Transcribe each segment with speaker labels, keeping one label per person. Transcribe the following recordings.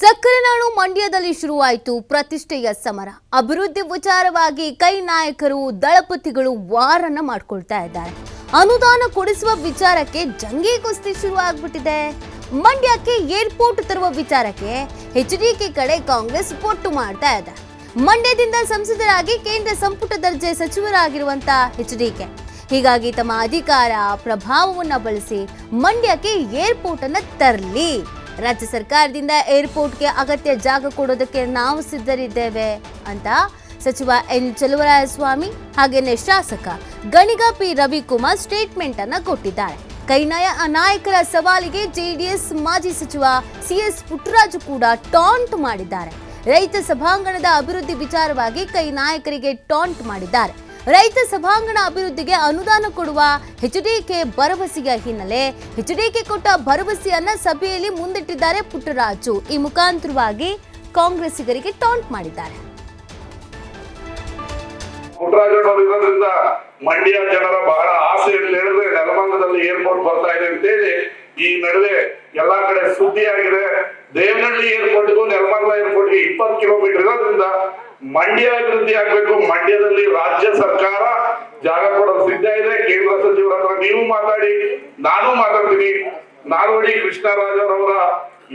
Speaker 1: ಸಕ್ಕರೆ ನಾಡು ಮಂಡ್ಯದಲ್ಲಿ ಶುರುವಾಯಿತು ಪ್ರತಿಷ್ಠೆಯ ಸಮರ. ಅಭಿವೃದ್ಧಿ ವಿಚಾರವಾಗಿ ಕೈ ನಾಯಕರು, ದಳಪತಿಗಳು ವಾರನ್ನ ಮಾಡ್ಕೊಳ್ತಾ ಇದ್ದಾರೆ. ಅನುದಾನ ಕೊಡಿಸುವ ವಿಚಾರಕ್ಕೆ ಜಂಗಿ ಕುಸ್ತಿ ಶುರು ಆಗ್ಬಿಟ್ಟಿದೆ. ಮಂಡ್ಯಕ್ಕೆ ಏರ್ಪೋರ್ಟ್ ತರುವ ವಿಚಾರಕ್ಕೆ ಎಚ್ ಡಿ ಕೆ ಕಡೆ ಕಾಂಗ್ರೆಸ್ ಪೊಟ್ಟು ಮಾಡ್ತಾ ಇದೆ. ಮಂಡ್ಯದಿಂದ ಸಂಸದರಾಗಿ ಕೇಂದ್ರ ಸಂಪುಟ ದರ್ಜೆ ಸಚಿವರಾಗಿರುವಂತ ಕೆ. ಹೀಗಾಗಿ ತಮ್ಮ ಅಧಿಕಾರ, ಪ್ರಭಾವವನ್ನ ಬಳಸಿ ಮಂಡ್ಯಕ್ಕೆ ಏರ್ಪೋರ್ಟ್ ಅನ್ನ ತರಲಿ. ರಾಜ್ಯ ಸರ್ಕಾರದಿಂದ ಏರ್ಪೋರ್ಟ್ಗೆ ಅಗತ್ಯ ಜಾಗ ಕೊಡೋದಕ್ಕೆ ನಾವು ಸಿದ್ಧರಿದ್ದೇವೆ ಅಂತ ಸಚಿವ ಎನ್ ಚಲುವರಾಯಸ್ವಾಮಿ ಹಾಗೇನೆ ಶಾಸಕ ಗಣಿಗ ಪಿ ರವಿಕುಮಾರ್ ಸ್ಟೇಟ್ಮೆಂಟ್ ಅನ್ನ ಕೊಟ್ಟಿದ್ದಾರೆ. ಕೈನಾಯ ನಾಯಕರ ಸವಾಲಿಗೆ ಜೆಡಿಎಸ್ ಮಾಜಿ ಸಚಿವ ಸಿಎಸ್ ಪುಟ್ಟರಾಜು ಕೂಡ ಟಾಂಟ್ ಮಾಡಿದ್ದಾರೆ. ರೈತ ಸಭಾಂಗಣದ ಅಭಿವೃದ್ಧಿ ವಿಚಾರವಾಗಿ ಕೈ ನಾಯಕರಿಗೆ ಟಾಂಟ್ ಮಾಡಿದ್ದಾರೆ. ರೈತ ಸಭಾಂಗಣ ಅಭಿವೃದ್ಧಿಗೆ ಅನುದಾನ ಕೊಡುವ ಎಚ್ಡಿಕೆ ಭರವಸೆಯ ಹಿನ್ನೆಲೆ ಎಚ್ಡಿಕೆ ಕೊಟ್ಟ ಭರವಸೆಯನ್ನ ಸಭೆಯಲ್ಲಿ ಮುಂದಿಟ್ಟಿದ್ದಾರೆ ಪುಟ್ಟರಾಜು. ಈ ಮುಖಾಂತರವಾಗಿ ಕಾಂಗ್ರೆಸ್ಸಿಗರಿಗೆ ಟಾಂಟ್ ಮಾಡಿದ್ದಾರೆ.
Speaker 2: ಮಂಡ್ಯ ಜನರ ಬಹಳ ಆಸೆ ಹೇಳಿದ್ರೆ ನೆಲಮಂಗದಲ್ಲಿ ಏರ್ಪೋರ್ಟ್ ಬರ್ತಾ ಇದೆ ಅಂತೇಳಿ ಈ ನಡುವೆ ಎಲ್ಲಾ ಕಡೆ ಸುದ್ದಿ ಆಗಿದೆ ದೇವನಹಳ್ಳಿ ಏರ್ಪೋರ್ಟ್ಗೂ ನೆಲಮಂಗಲ ಏರ್ಪೋರ್ಟ್ಗೆ ಇಪ್ಪತ್ತು ಕಿಲೋಮೀಟರ್ ಇರೋದ್ರಿಂದ ಮಂಡ್ಯ ಅಭಿವೃದ್ಧಿ ಆಗ್ಬೇಕು, ಮಂಡ್ಯದಲ್ಲಿ ರಾಜ್ಯ ಸರ್ಕಾರ ಜಾಗ ಕೊಡಲು ಸಿದ್ಧ ಇದೆ. ಕೇಂದ್ರ ಸಚಿವರ ಹತ್ರ ನೀವು ಮಾತಾಡಿ, ನಾನು ಮಾತಾಡ್ತೀನಿ. ನಾಲ್ವಡಿ ಕೃಷ್ಣರಾಜರವರ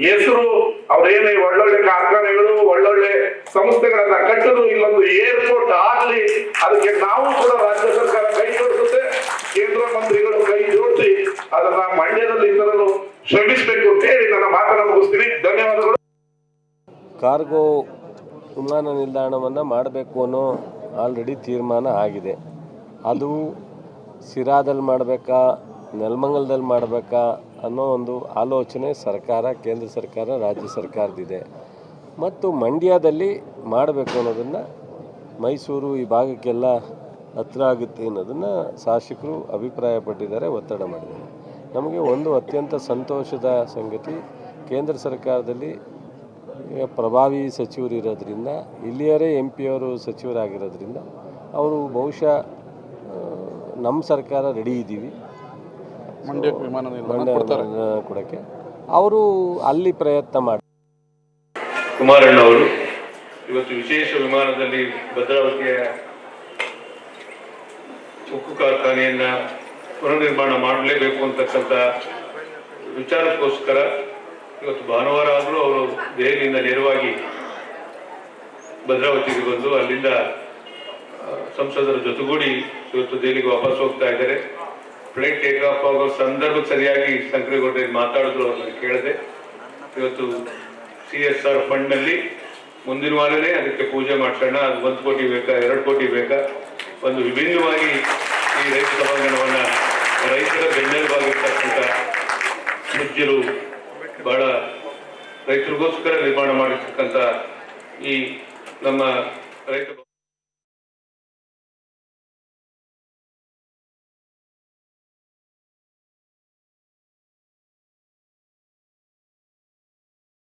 Speaker 2: ಹೆಸರು, ಅವ್ರೇನೇ ಒಳ್ಳೊಳ್ಳೆ ಕಾರ್ಖಾನೆಗಳು, ಒಳ್ಳೊಳ್ಳೆ ಸಂಸ್ಥೆಗಳನ್ನ ಕಟ್ಟಲು ಇಲ್ಲೊಂದು ಏರ್ಪೋರ್ಟ್ ಆಗ್ಲಿ, ಅದಕ್ಕೆ ನಾವು ಕೂಡ ರಾಜ್ಯ ಸರ್ಕಾರ ಕೈ ಜೋಡಿಸುತ್ತೆ. ಕೇಂದ್ರ ಮಂತ್ರಿಗಳು ಕೈ ಜೋಡಿಸಿ ಅದನ್ನ ಮಂಡ್ಯದಲ್ಲಿ ತರಲು ಶ್ರಮಿಸಬೇಕು ಅಂತ ಹೇಳಿ ನನ್ನ ಮಾತನ್ನ ಮುಗಿಸ್ತೀನಿ. ಧನ್ಯವಾದಗಳು.
Speaker 3: ಕಾರ್ಗೋ ವಿಮಾನ ನಿಲ್ದಾಣವನ್ನು ಮಾಡಬೇಕು ಅನ್ನೋ ಆಲ್ರೆಡಿ ತೀರ್ಮಾನ ಆಗಿದೆ. ಅದು ಸಿರಾದಲ್ಲಿ ಮಾಡಬೇಕಾ, ನೆಲಮಂಗಲದಲ್ಲಿ ಮಾಡಬೇಕಾ ಅನ್ನೋ ಒಂದು ಆಲೋಚನೆ ಸರ್ಕಾರ, ಕೇಂದ್ರ ಸರ್ಕಾರ, ರಾಜ್ಯ ಸರ್ಕಾರದಿದೆ ಮತ್ತು ಮಂಡ್ಯದಲ್ಲಿ ಮಾಡಬೇಕು ಅನ್ನೋದನ್ನು ಮೈಸೂರು ಈ ಭಾಗಕ್ಕೆಲ್ಲ ಹತ್ರ ಆಗುತ್ತೆ ಅನ್ನೋದನ್ನು ಶಾಸಕರು ಅಭಿಪ್ರಾಯಪಟ್ಟಿದ್ದಾರೆ, ಒತ್ತಡ ಮಾಡಿದ್ದಾರೆ. ನಮಗೆ ಒಂದು ಅತ್ಯಂತ ಸಂತೋಷದ ಸಂಗತಿ ಕೇಂದ್ರ ಸರ್ಕಾರದಲ್ಲಿ ಪ್ರಭಾವಿ ಸಚಿವರು ಇರೋದ್ರಿಂದ ಇಲ್ಲಿಯರೇ ಎಂ ಪಿಯವರು ಸಚಿವರಾಗಿರೋದ್ರಿಂದ ಅವರು ಬಹುಶಃ ನಮ್ಮ ಸರ್ಕಾರ ರೆಡಿ ಇದ್ದೀವಿ.
Speaker 4: ಮಂಡ್ಯಕ್ಕೆ ವಿಮಾನ ನಿಲ್ದಾಣ
Speaker 3: ಕೊಡೋಕ್ಕೆ. ಅವರು ಅಲ್ಲಿ ಪ್ರಯತ್ನ ಮಾಡಿ
Speaker 5: ಕುಮಾರಣ್ಣ ಅವರು ಇವತ್ತು ವಿಶೇಷ ವಿಮಾನದಲ್ಲಿ ಭದ್ರಾವತಿಯ ಉಕ್ಕು ಕಾರ್ಖಾನೆಯನ್ನ ಪುನರ್ನಿರ್ಮಾಣ ಮಾಡಲೇಬೇಕು ಅಂತಕ್ಕಂಥ ವಿಚಾರಕ್ಕೋಸ್ಕರ ಇವತ್ತು ಭಾನುವಾರ ಆದರೂ ಅವರು ದೆಹಲಿಯಿಂದ ನೇರವಾಗಿ ಭದ್ರಾವತಿಗೆ ಬಂದು ಅಲ್ಲಿಂದ ಸಂಸದರ ಜೊತೆಗೂಡಿ ಇವತ್ತು ದೆಹಲಿಗೆ ವಾಪಸ್ ಹೋಗ್ತಾ ಇದ್ದಾರೆ. ಫ್ಲೈಟ್ ಟೇಕ್ ಆಫ್ ಆಗೋ ಸಂದರ್ಭಕ್ಕೆ ಸರಿಯಾಗಿ ಸಂಕ್ರೇಗೌಡ ಮಾತಾಡಿದ್ರು ಅವ್ರನ್ನ ಕೇಳಿದೆ. ಇವತ್ತು ಸಿ ಎಸ್ ಆರ್ ಫಂಡ್ನಲ್ಲಿ ಮುಂದಿನ ವಾರನೇ ಅದಕ್ಕೆ ಪೂಜೆ ಮಾಡಿಸೋಣ. ಅದು ಒಂದು ಕೋಟಿ ಬೇಕಾ, ಎರಡು ಕೋಟಿ ಬೇಕಾ? ಒಂದು ವಿಭಿನ್ನವಾಗಿ ಈ ರೈತ ಸಭಾಂಗಣವನ್ನು ರೈತರ ಬೆನ್ನೆಲುಬಾಗಿರ್ತಕ್ಕಂಥ ಸುಜ್ಜರು ರೈತರಿಗೋಸ್ಕರ ನಿರ್ಮಾಣ ಮಾಡಿರ್ತಕ್ಕಂಥ ಈ ನಮ್ಮ ರೈತ